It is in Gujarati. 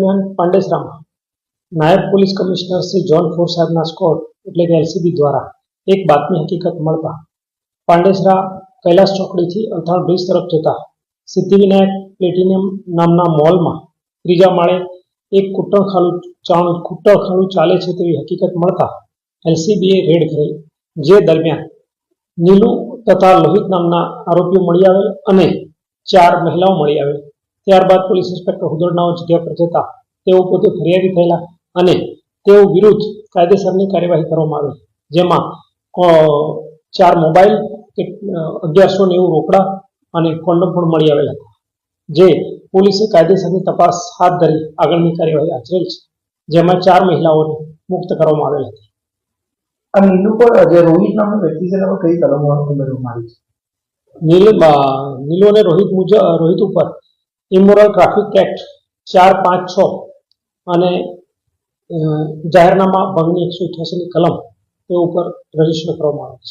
દરમિયાન પાંડેસરામાં નાયબ police commissioner Shri zone four સાહેબના સ્કોડ એટલે કે એલસીબી દ્વારા એક બાતમી હકીકત મળતા પાંડેસરા કૈલાસ ચોકડીથી અલથાણ બ્રિજ તરફ જતા સિદ્ધિવિનાયક પ્લેટિનિયમ નામના મોલમાં ત્રીજા માળે એક કુટણખાલું ચાણું કુટણખાલું ચાલે છે તેવી હકીકત મળતા એલસીબીએ રેડ કરી, જે દરમિયાન નીલુ તથા લોહિત નામના આરોપીઓ મળી આવેલ અને ચાર મહિલાઓ મળી આવેલ. ત્યારબાદ પોલીસ ઇન્સ્પેક્ટર હુદરનાઓ જગ્યા પર જતા તેઓ પોતે ફરિયાદી થયેલા અને તેઓ વિરુદ્ધ કાયદેસરની કાર્યવાહી કરવામાં આવી. જેમાં ચાર મોબાઈલ અગિયારસો નેવું રોકડા અને કોન્ડમ પણ મળી આવેલા. હતા જે પોલીસે કાયદેસરની તપાસ હાથ ધરી આગળની કાર્યવાહી આચરેલ છે. જેમાં ચાર મહિલાઓને મુક્ત કરવામાં આવેલ હતી આ નીલુ પર જે રોહિત નામનો વ્યક્તિ છે એના કઈ કલમો ઉમેરવામાં આવી છે? નીલ નીલુ અને રોહિત મુજબ રોહિત ઉપર ઇમોરલ ટ્રાફિક એક્ટ ચાર પાંચ છ અને જાહેરનામા ભંગની એકસો અઠ્યાસીની કલમ તે ઉપર રજિસ્ટર કરવામાં આવે છે.